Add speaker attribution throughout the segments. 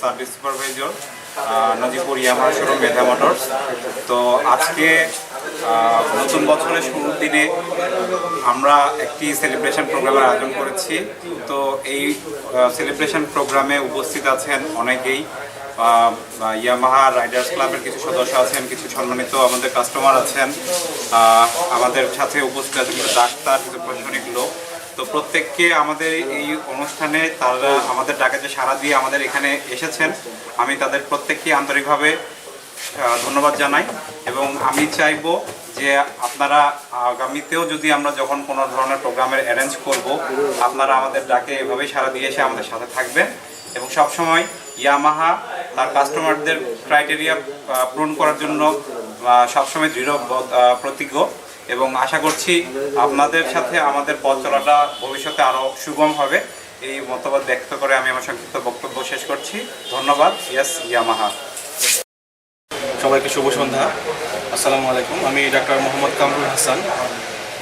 Speaker 1: Service supervisor Najipur Yamaha showroom, Medha motors. তো আজকে নতুন বছরের শুরুর দিনে আমরা একটি সেলিব্রেশন প্রোগ্রামের আয়োজন করেছি। তো এই সেলিব্রেশন প্রোগ্রামে উপস্থিত আছেন অনেকেই। ইয়ামাহা রাইডার্স ক্লাবের কিছু সদস্য আছেন, কিছু সম্মানিত আমাদের কাস্টমার আছেন। আমাদের সাথে উপস্থিত আছেন কিছু ডাক্তার, কিছু প্রশাসনিক লোক। তো প্রত্যেককে আমাদের এই অনুষ্ঠানে তারা আমাদের ডাকাতে সাড়া দিয়ে আমাদের এখানে এসেছেন। আমি তাদের প্রত্যেককে আন্তরিকভাবে ধন্যবাদ জানাই এবং আমি চাইব যে আপনারা আগামীতেও যদি আমরা যখন কোনো ধরনের প্রোগ্রামের অ্যারেঞ্জ করব, আপনারা আমাদের ডাকে এভাবেই সাড়া দিয়ে এসে আমাদের সাথে থাকবেন এবং সবসময় ইয়ামাহা তার কাস্টমারদের ক্রাইটেরিয়া পূরণ করার জন্য সবসময় দৃঢ় প্রতিজ্ঞ। এবং আশা করছি আপনাদের সাথে আমাদের পথ চলাটা ভবিষ্যতে আরও সুগম হবে। এই মতবাদ ব্যক্ত করে আমি আমার সংক্ষিপ্ত বক্তব্য শেষ করছি। ধন্যবাদ। Yes Yamaha.
Speaker 2: সবাইকে শুভ সন্ধ্যা। আসসালামু আলাইকুম। আমি doctor Mohammad Kamrul Hasan,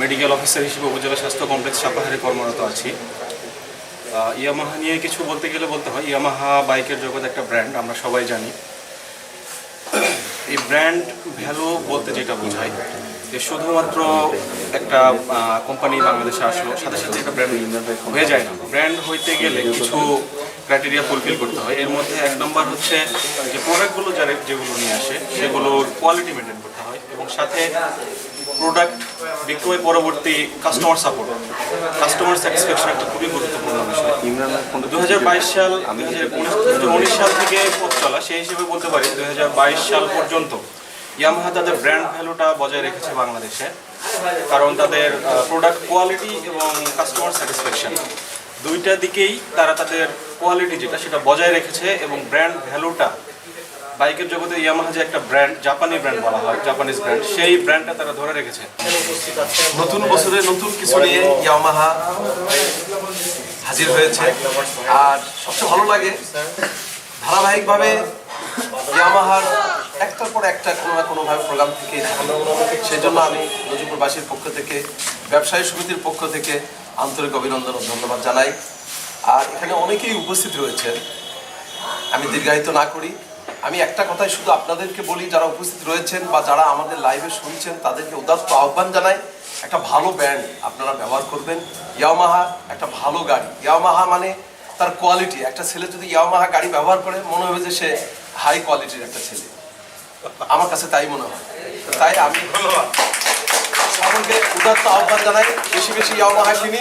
Speaker 2: medical officer হিসেবে উপজেলা স্বাস্থ্য কমপ্লেক্স সাপাহারে কর্মরত আছি। ইয়ামাহা নিয়ে কিছু বলতে গেলে বলতে হয়, ইয়ামাহা বাইকের জগৎ একটা ব্র্যান্ড, আমরা সবাই জানি। এই ব্র্যান্ড ভ্যালু বলতে যেটা বোঝায় যে শুধুমাত্র একটা কোম্পানি বাংলাদেশে আসলো সাথে সাথে একটা ব্র্যান্ড হয়ে যায় না। ব্র্যান্ড হইতে গেলে কিছু ক্রাইটেরিয়া ফুলফিল করতে হয়। এর মধ্যে এক নম্বর হচ্ছে যে প্রোডাক্টগুলো যারা যেগুলো নিয়ে আসে সেগুলোর কোয়ালিটি মেনটেন করতে হয় এবং সাথে প্রোডাক্ট বিক্রয় পরবর্তী কাস্টমার সাপোর্ট কাস্টমার স্যাটিসফ্যাকশন একটা খুবই গুরুত্বপূর্ণ বিষয়। দু হাজার বাইশ সাল দুই হাজার উনিশ সাল থেকে পথ চলা সেই হিসেবে বলতে পারি দু হাজার বাইশ সাল পর্যন্ত। ইয়ামাহা তাদের ব্র্যান্ড ভ্যালুটা বজায় রেখেছে বাংলাদেশে, কারণ তাদের প্রোডাক্ট কোয়ালিটি এবং কাস্টমার স্যাটিসফ্যাকশন দুইটা দিকেই তারা তাদের কোয়ালিটি যেটা, সেটা বজায় রেখেছে এবং ব্র্যান্ড ভ্যালুটা বাইকের জগতে ইয়ামাহা যে একটা ব্র্যান্ড জাপানি ব্র্যান্ড বলা হয় জাপানিজ ব্র্যান্ড সেই ব্র্যান্ডটা তারা ধরে রেখেছে।
Speaker 3: নতুন বছরে নতুন কিছু নিয়ে ইয়ামাহা হাজির হয়েছে। আর সবচেয়ে ভালো লাগে, ধারাবাহিকভাবে ইয়ামাহার একটার পর একটা কোনো না কোনোভাবে প্রোগ্রাম থেকে। সেই জন্য আমি নজিপুরবাসীর পক্ষ থেকে, ব্যবসায়ী সমিতির পক্ষ থেকে আন্তরিক অভিনন্দন ও ধন্যবাদ জানাই। আর এখানে অনেকেই উপস্থিত রয়েছেন। আমি দীর্ঘায়িত না করি। আমি একটা কথাই শুধু আপনাদেরকে বলি, যারা উপস্থিত রয়েছেন বা যারা আমাদের লাইভে শুনছেন, তাদেরকে উদাত্ত আহ্বান জানাই, একটা ভালো ব্র্যান্ড আপনারা ব্যবহার করবেন। ইয়ামাহা একটা ভালো গাড়ি। ইয়ামাহা মানে তার কোয়ালিটি একটা ছেলে যদি ইয়ামাহা গাড়ি ব্যবহার করে, মনে হবে যে সে হাই কোয়ালিটির একটা ছেলে। আমার কাছে তাই মনে হয়। তাই আমি ধন্যবাদ। সকলকে উদাত্ত আহ্বান জানাই, বেশি বেশি ইয়ামাহা কিনি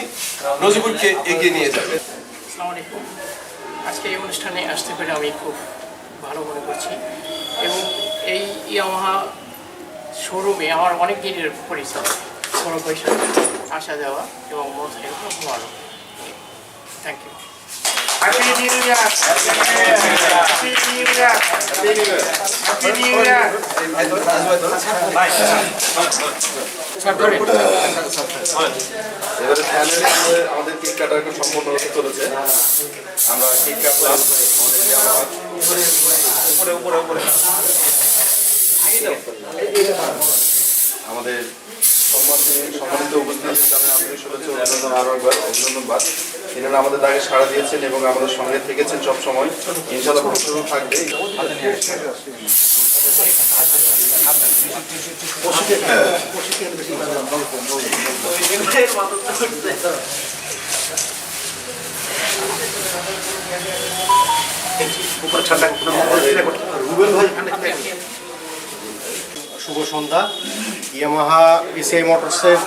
Speaker 3: নজিবুরকে এগিয়ে নিয়ে যাবে।
Speaker 4: আজকে এই অনুষ্ঠানে আসতে পেরে আমি খুব ভালো মনে করছি। এবং এই ইয়ামাহা শোরুমে আমার অনেক দিনের পরিচয় কোনো পয়সা আসা যাওয়া এবং মোটরসাইকেল খুব ভালো thank you
Speaker 5: Happy New Year! Happy New Year! Happy New Year!
Speaker 3: এবারে ফাইনালি আমাদের আমাদের কেক কাটার সম্পূর্ণ হতে চলেছে আমরা কেক কাটলাম উপরে উপরে উপরে আমাদের সম্মানিত সম্মানিত উপস্থিত তাদের আন্তরিক শুভেচ্ছা অভিনন্দন আরও একবার অভিনন্দনবাদ। এনারা আমাদের দাগে সাড়া দিয়েছেন এবং আমাদের সঙ্গে থেকেছেন সব সময়। ইনশাল্লাহ ভবিষ্যতেও থাকবে।
Speaker 6: শুভ সন্ধ্যা। ইয়ামাহা পিসিআই মোটরসের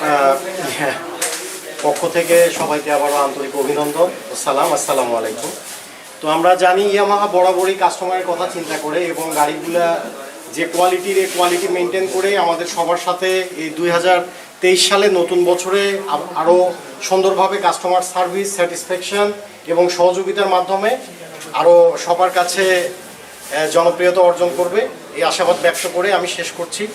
Speaker 6: পক্ষ থেকে সবাইকে আবারও আন্তরিক অভিনন্দন। সালাম আসসালামু আলাইকুম। তো আমরা জানি ইয়ামাহা বরাবরই কাস্টমারের কথা চিন্তা করে এবং গাড়িগুলা যে কোয়ালিটির এই কোয়ালিটি মেনটেন করে আমাদের সবার সাথে এই দুই হাজার তেইশ সালে নতুন বছরে আরও সুন্দরভাবে কাস্টমার সার্ভিস স্যাটিসফ্যাকশন এবং সহযোগিতার মাধ্যমে আরও সবার কাছে জনপ্রিয়তা অর্জন করবে। এই আশাবাদ ব্যক্ত করে আমি শেষ করছি।